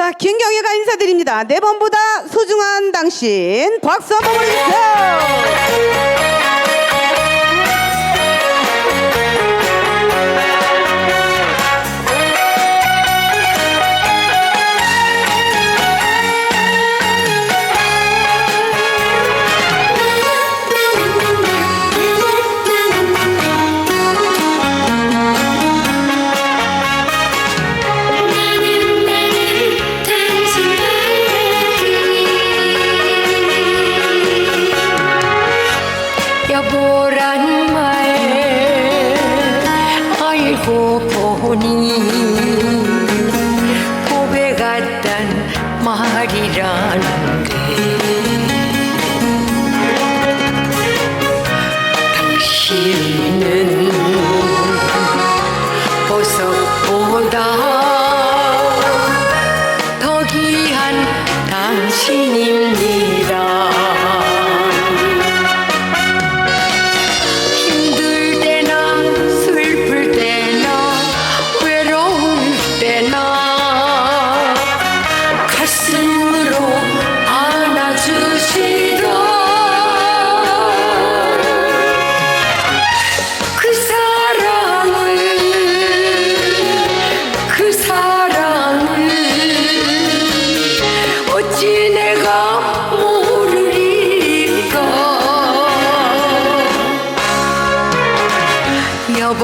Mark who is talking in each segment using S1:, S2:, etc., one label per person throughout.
S1: 자, 김경희가 인사드립니다. 네 번보다 소중한 당신. 박수 한번 보내주세요.
S2: ya boranmae ay kokoni kobe gattan mahariran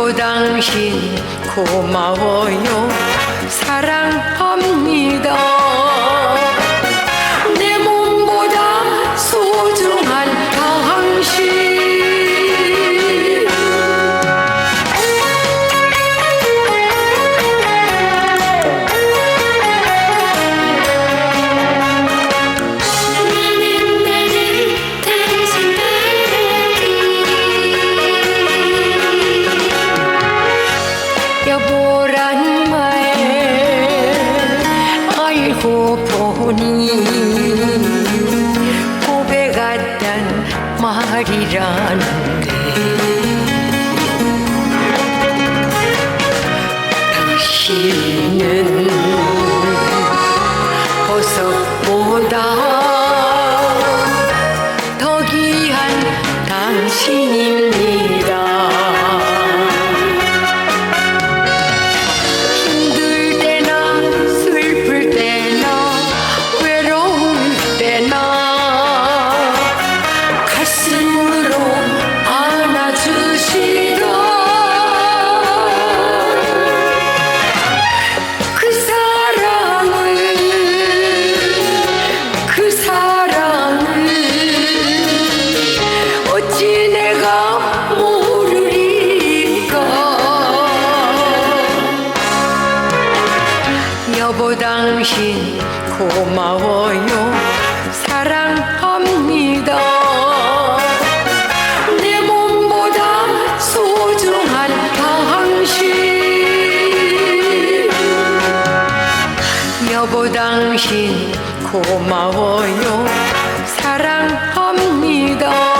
S2: 여보 당신 고마워요. 사랑합니다 partisan 당신 고마워요. 사랑합니다. 내 몸보다 소중한 당신. 여보 당신 고마워요. 사랑합니다.